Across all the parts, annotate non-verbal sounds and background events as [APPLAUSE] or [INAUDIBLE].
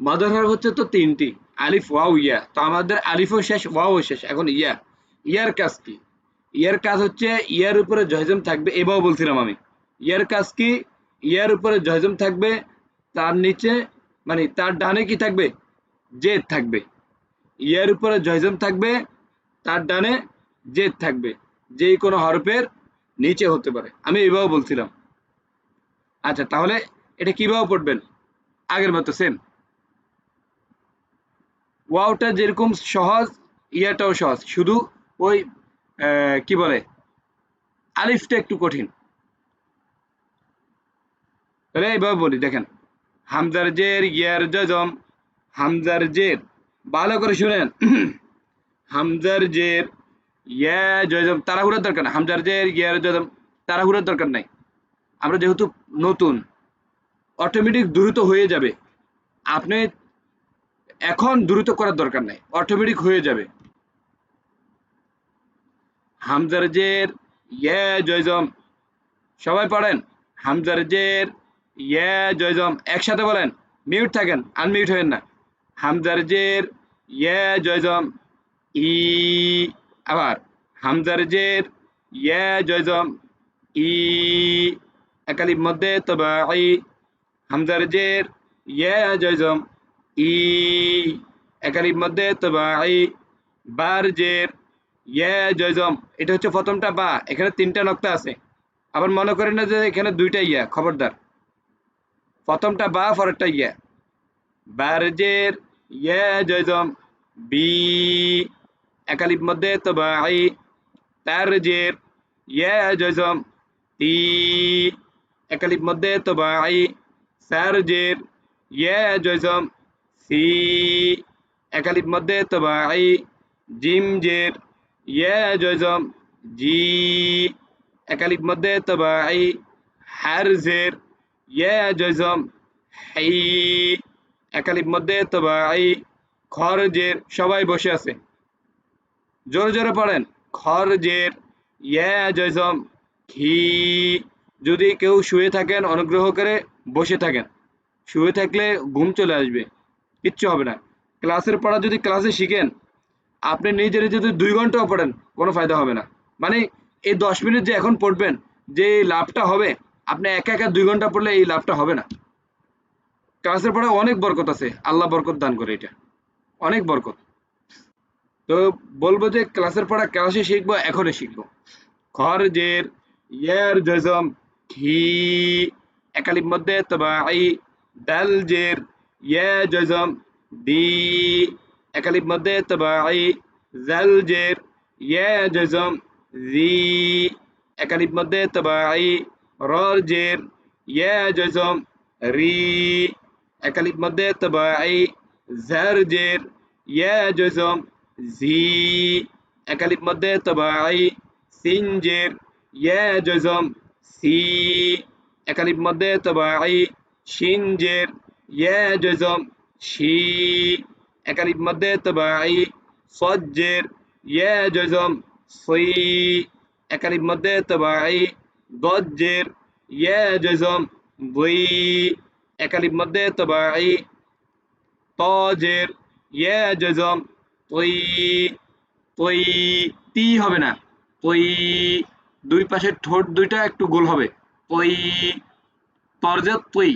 Mother হরফ হচ্ছে তো তিনটি। আলিফ, ওয়াও, ইয়া। তো আমাদের আলিফও শেষ, ওয়াও শেষ। এখন ইয়া। ইয়ার কাজ কি? ইয়ার কাজ হচ্ছে ইয়ার উপরে জয়জম থাকবে, এবারও বলছিলাম আমি। ইয়ার কাজ কি? ইয়ার উপরে জয়জম থাকবে, তার নিচে মানে তার ডানে কি থাকবে? জেদ থাকবে। ইয়ার উপরে জয়জম থাকবে, তার ডানে জেদ থাকবে। যে কোনো হরফের নিচে হতে পারে। আমি এভাবে বলছিলাম। আচ্ছা তাহলে এটা কীভাবে পড়বেন? আগের মতো সেম ওয়াওটা যেরকম সহজ, ইয়াটাও সহজ। শুধু ওই কি বলে? আলিফটা একটু কঠিন। তাহলে এইভাবে বলি, দেখেন। হামজার জের ইয়ার জজম। হামজার জের, ভালো করে শুনেন। [CLEARS THROAT] হামজার জের, ইয়া, জজম। তাড়াহুড়ার দরকার নাই। হামজার জের ইয়ার জজম, তাড়াহুড়ার দরকার নাই। আমরা যেহেতু নতুন, অটোমেটিক দ্রুত হয়ে যাবে। আপনি এখন দ্রুত করার দরকার নাই অটোমেটিক হয়ে যাবে। হামজার জের ইয়া জয়জম, সবাই পড়েন। হামজার জের ইয়া জয়জম, একসাথে বলেন মিউট থাকেন আনমিউট হবেন না। হামজার জের ইয়া জয়জম, ই, আবার হামজার জের ইয়া জয়জম, ই একালিপ মধ্যে, তবা হামজার জের ইয়া জয়জম ই একালিপ মধ্যে তবা ই বার, জের, ইয়া, জয়জম, এটা হচ্ছে প্রথমটা বা, এখানে তিনটা নক্তা আছে। আবার মনে করেন না যে এখানে দুইটা ইয়া, খবরদার। প্রথমটা বা, পরেরটা ইয়া। বারজের ইয়া, জয়জম, বি একালিপ মধ্যে তবা আই তারজের ইয়া, জয়জম, তি একালিপ মধ্যে তবা আই সারজের ইয়া, জয়জম সি একালিপ মধ্যে তবা আই জিম জের ইয়া জয়জম জি একালিপ মধ্যে তবা আই হারজের ইয়া জয়জম হাই একালিপ মধ্যে তবা আই খরজের সবাই বসে আছে। জোরে জোরে পড়েন। খরজের ইয়া জয়জম ঘি। যদি কেউ শুয়ে থাকেন, অনুগ্রহ করে বসে থাকেন। শুয়ে থাকলে ঘুম চলে আসবে। কিচ্ছু হবে না। ক্লাসের পড়া যদি ক্লাসে শিখেন, আপনি নিজের যদি দুই ঘন্টাও পড়েন, কোনো ফায়দা হবে না। মানে এই দশ মিনিট যে এখন পড়বেন, যে লাভটা হবে, আপনি একা একা দুই ঘণ্টা পড়লে এই লাভটা হবে না। ক্লাসের পড়া অনেক বরকত আছে, আল্লাহ বরকত দান করে এটা। অনেক বরকত। তো বলব যে ক্লাসের পড়া ক্লাসে শিখব, এখনই শিখব। খরজের ইয়ার জজম, ঘি একালিপ মধ্যে তবা আই দাল জের ইয়া জজম দি একালিপ মধ্যে তবা আই জাল জের ইয়া জজম জি একালিপ মধ্যে তবা আই রর জের ইয়া জজম রি একালিপ মধ্যে তবা আই জার জের ইয়া জজম জি একালিপ মধ্যে তবা আই সিন জের ইয়া জজম সি একালিপ মধ্যে তবা আই শিন জের জজম শি একালিপ মধ্যে তবা আই সদ জের ইয়া জজম সই মধ্যে তবা আই দদ জের ইয়া জজম বই একালিপ মধ্যে তবা আই তজের ইয়া জজম তৈ হবে না। তৈ দুই পাশের ঠোঁট দুইটা একটু গোল হবে। তৈ তরজের তৈ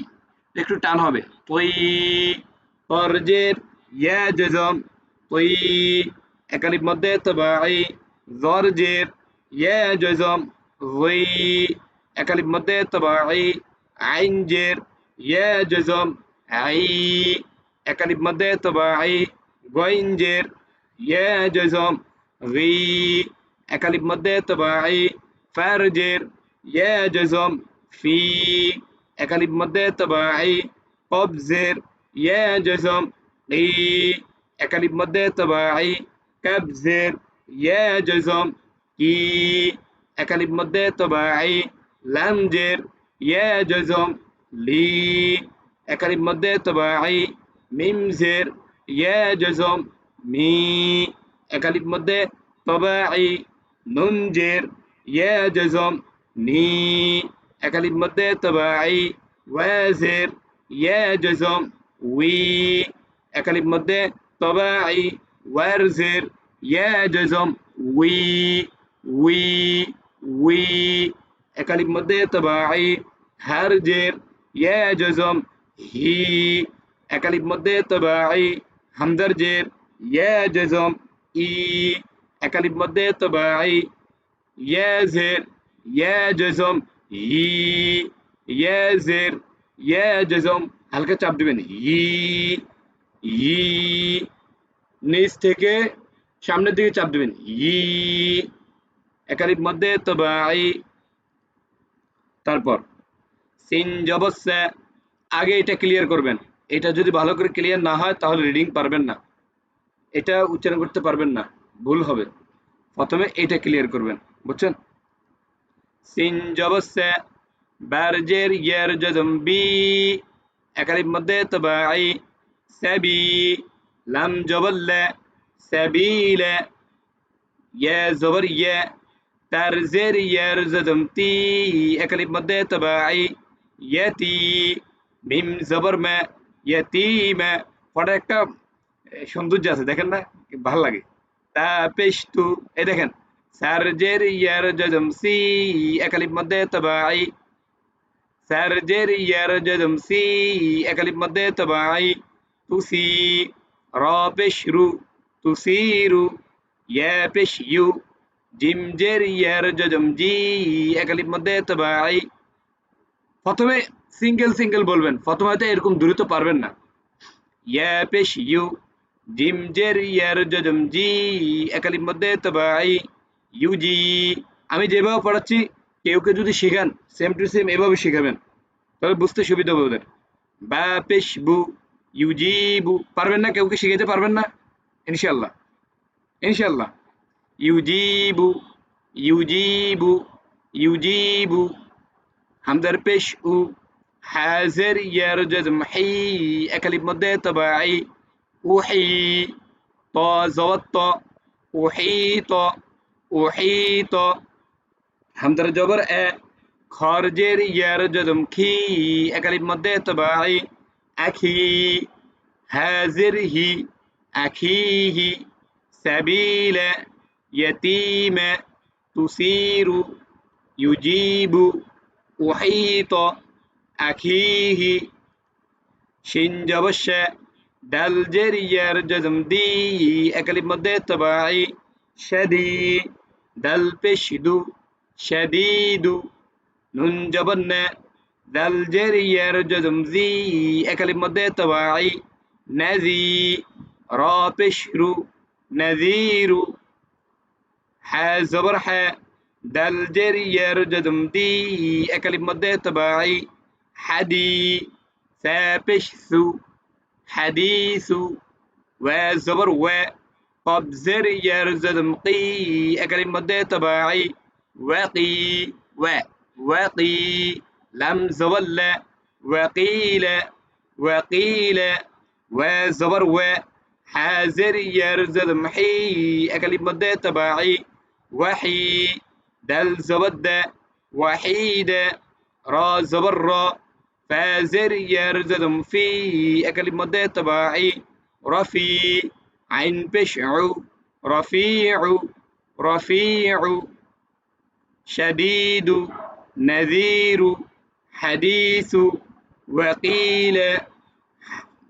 একটু টান হবে। তৈ তরজের ইয়া জজম তৈ একালিপ মধ্যে তবাই জরজের ইয়া জজম ওই একালিপ মধ্যে তবাই আইন জের ইয়া জজম আই একালিপ মধ্যে তবাই গইন জের ইয়া জজম গি একালিপ মধ্যে তবাই ফারজের ইয়া জজম ফি একালিপ মধ্যে তবাই, কবজের ইয়া জজম ই একালিপ মধ্যে তবাই, কবজের ইয়া জজম কি একালিপ মধ্যে তবাই, লামজের ইয়া জজম লি একালিপ মধ্যে তবাই, মিমজের ইয়া জজম মি একালিপ মধ্যে তবাই নুনজের ইয়া জজম নি একালিপ মধ্যে তবাই ওয়াজের ইয়া জজম উই একালিপ মধ্যে তবাই ওয়ারজের ইয়া জজম উই উই উই একালিপ মধ্যে তবাই হারজের ইয়া জজম হি একালিপ মধ্যে তবাই হামজার জের ইয়া জজম ই একালিপ মধ্যে তবাই ইয়া জের ইয়া জজম ই, ইয়া ইয়া হালকা চাপ দিবেন। ই ই, নিচ থেকে সামনের দিকে চাপ দিবেন। ই একালিপ মধ্যে তবাই তারপর, সিন জবসা আগে এটা ক্লিয়ার করবেন। এটা যদি ভালো করে ক্লিয়ার না হয়, তাহলে রিডিং পারবেন না। এটা উচ্চারণ করতে পারবেন না। ভুল হবে। প্রথমে এটা ক্লিয়ার করবেন। বুঝছেন? সিন জবসা বারজের ইয়ার জজম বি একালিপ মধ্যে তবাই সাবি, লাম জবল্লা, সাবিলা, ইয়া জবর ইয়া তার জের ইয়ার জজম তি একালিপ মধ্যে তবাই ইয়াতি, মিম জবর মে মা ইয়াতিমা পরে একটা সৌন্দর্য আছে, দেখেন না, ভালো লাগে। তা পেশ তু এ দেখেন সারজের ইয়ার জজম সি একালিপ মধ্যে তবাই সারজের ইয়ার জজম সি একালিপ মধ্যে তবাই তুসি র পেশ রু তুসিরু ইয়া পেশ ইউ জিমজের ইয়ার জজম জি একালিপ মধ্যে তবাই প্রথমে সিঙ্গেল সিঙ্গেল বলবেন প্রথমে হয়তো এরকম দ্রুত পারবেন না ইয়া পেশ ইউ জিমজের ইয়ার জজম জি একালিপ মধ্যে তবাই ইউজি, আমি যেভাবে পড়াচ্ছি, কেউ কেউ যদি শেখান সেম টু সেম এভাবে শেখাবেন, তাহলে বুঝতে সুবিধা হবে ওদের। বা পেশ বু, ইউজি বু, পারবেন না, কেউ কে শিখাইতে পারবেন না? ইনশাল্লাহ ইনশাল্লাহ ইউজিবু ইউজিবু ইউজিবু হামদার পেশ উ, হাজের ইয়ার জজম হি একালিপ মধ্যে তবাই উহি, ত জবত উহিত উহিত। হামদার জবর এ খরজের ইয়ার জজম খি একালির মধ্যে তবাই আখি হাজির হি। আখিহি সাবিল ইয়তিম তুসিরু ইউজিবু। উহিত। আখিহি শিন জবশ দালজের ইয়ার জজম দি। একালির মধ্যে তবাই شديد دل بشدو شديدو نون جبرنا دل جرير جزم زي أكلمة دي تباعي نذي را بشرو نذيرو ح زبر ح دل جرير جزم دي أكلمة دي تباعي حدي ثابشثو حديث وزبر و قبزر يرزد مقي أكلم مدة تبعي. وقي و وقي لم زول وقيل وقيل وزبر و حازر يرزد محي أكلم مدة تبعي. وحي دل زبد وحيد. را زبر را فازر يرزد في أكلم كلمة طبيعي رفي عين بشع رفيع رفيع شديد نذير حديث وقيل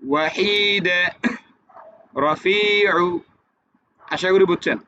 وحيد رفيع আশা করি বুঝছেন